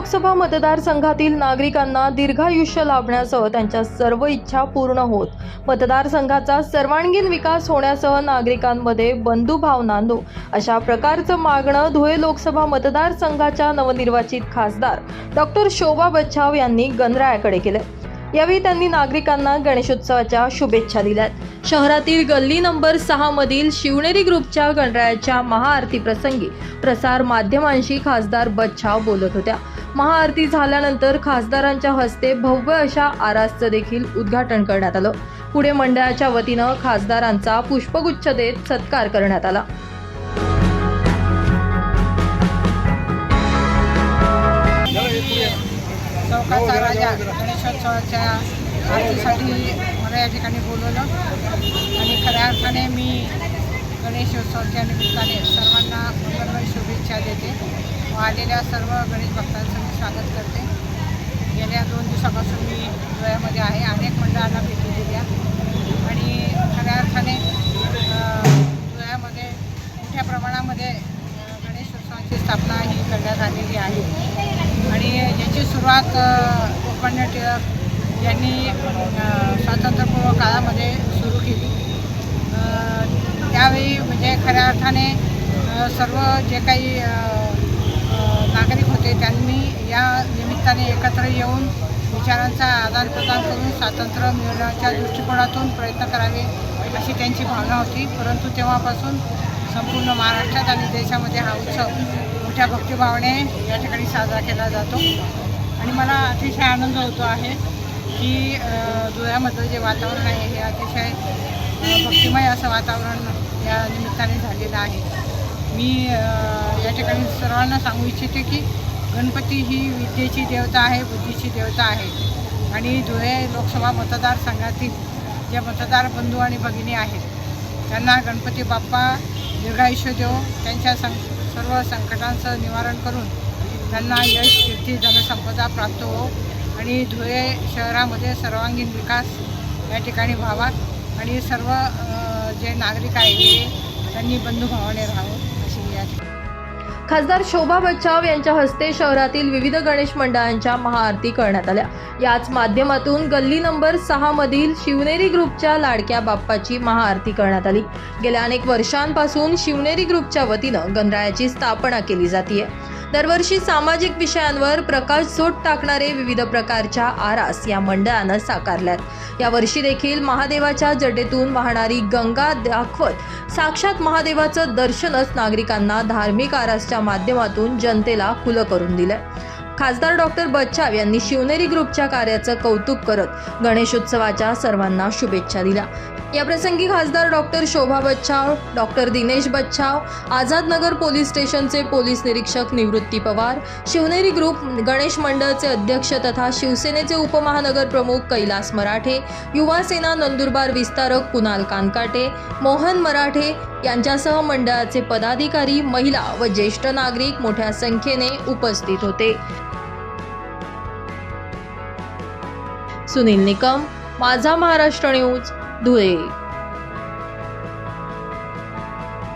लोकसभा मतदारसंघातील नागरिकांना दीर्घायुष्य लाभण्यासह त्यांच्या सर्व इच्छा पूर्ण होत. मतदारसंघाचा सर्वांगीण विकास होण्यासह नागरिकांमध्ये बंधुभाव नांदो अशा प्रकारचं मागणं धुळे लोकसभा मतदारसंघाच्या नवनिर्वाचित खासदार डॉक्टर शोभा बच्छाव यांनी गणरायाकडे केलं यावेळी त्यांनी नागरिकांना गणेशोत्सवाच्या शुभेच्छा दिल्यात. शहरातील गल्ली नंबर सहा मधील शिवनेरी ग्रुपच्या गणरायाच्या महाआरती प्रसंगी प्रसार माध्यमांशी खासदार बच्छाव बोलत होत्या. महाआरती झाल्यानंतर खासदारांच्या हस्ते भव्य अशा आरासचं देखील उद्घाटन करण्यात आलं. पुढे मंडळाच्या वतीनं खासदारांचा पुष्पगुच्छ देत सत्कार करण्यात आला. चौकाचा राजा गणेशोत्सवाच्या आरतीसाठी मला या ठिकाणी बोलवलं. आणि खऱ्या अर्थाने मी गणेशोत्सवाच्या निमित्ताने सर्वांना मंगलमय शुभेच्छा देते. आलेल्या सर्व गणेश भक्तांचं मी स्वागत करते. गेल्या दोन दिवसापासून मी धुळ्यामध्ये आहे. अनेक मंडळांना भेटी दिल्या. आणि खऱ्या अर्थाने धुळ्यामध्ये मोठ्या प्रमाणामध्ये गणेश उत्सवाची स्थापना ही करण्यात आलेली आहे. आणि याची सुरुवात लोकमान्य टिळक यांनी स्वातंत्र्यपूर्व काळामध्ये सुरू केली. त्यावेळी म्हणजे खऱ्या अर्थाने सर्व जे काही नागरिक होते. त्यांनी या निमित्ताने एकत्र येऊन विचारांचा आदानप्रदान करून स्वातंत्र्य मिळवण्याच्या दृष्टिकोनातून प्रयत्न करावे अशी त्यांची भावना होती. परंतु तेव्हापासून संपूर्ण महाराष्ट्रात आणि देशामध्ये हा उत्सव मोठ्या भक्तिभावाने या ठिकाणी साजरा केला जातो. आणि मला अतिशय आनंद होतो आहे की धुळ्यामधलं जे वातावरण आहे हे अतिशय भक्तिमय असं वातावरण या निमित्ताने झालेलं आहे. मी या ठिकाणी सर्वांना सांगू इच्छिते की गणपती ही विद्येची देवता आहे बुद्धीची देवता आहे. आणि धुळे लोकसभा मतदारसंघातील जे मतदार बंधू आणि भगिनी आहेत त्यांना गणपती बाप्पा दीर्घायुष्य देव त्यांच्या सं सर्व संकटांचं निवारण करून त्यांना यश कीर्ती धनसंपदा प्राप्त हो आणि धुळे शहरामध्ये सर्वांगीण विकास या ठिकाणी व्हावा. आणि सर्व जे नागरिक आहे हे त्यांनी बंधुभावाने राहावं. खासदार शोभा बच्चाव यांच्या हस्ते शहरातील विविध गणेश मंडळांच्या महाआरती करण्यात आल्या. याच माध्यमातून गल्ली नंबर सहा मधील शिवनेरी ग्रुपच्या लाडक्या बाप्पाची महाआरती करण्यात आली. गेल्या अनेक वर्षांपासून शिवनेरी ग्रुपच्या वतीनं गणरायाची स्थापना केली जाते दरवर्षी सामाजिक विषयांवर प्रकाश झोट टाकणारे विविध प्रकारच्या आरास या मंडळानं साकारल्यात. यावर्षी देखील महादेवाच्या जटेतून वाहणारी गंगा दाखवत साक्षात महादेवाचं दर्शनच नागरिकांना धार्मिक आरासच्या माध्यमातून जनतेला खुलं करून दिलंय. खासदार डॉक्टर बच्चाव यांनी शिवनेरी ग्रुपच्या कार्याचं कौतुक करत गणेशोत्सवाच्या सर्वांना शुभेच्छा दिल्या. याप्रसंगी खासदार doctor Shobha Bachhav doctor Dinesh Bachhav Azadnagar police स्टेशनचे पोलीस निरीक्षक निवृत्ती पवार शिवनेरी ग्रुप गणेश मंडळचे अध्यक्ष तथा शिवसेनेचे उपमहानगर प्रमुख कैलास मराठे युवा सेना नंदुरबार विस्तारक कुणाल कानकाटे मोहन मराठे यांच्यासह मंडळाचे पदाधिकारी महिला व ज्येष्ठ नागरिक मोठ्या संख्येने उपस्थित होते. सुनील निकम माझा महाराष्ट्र न्यूज धुळे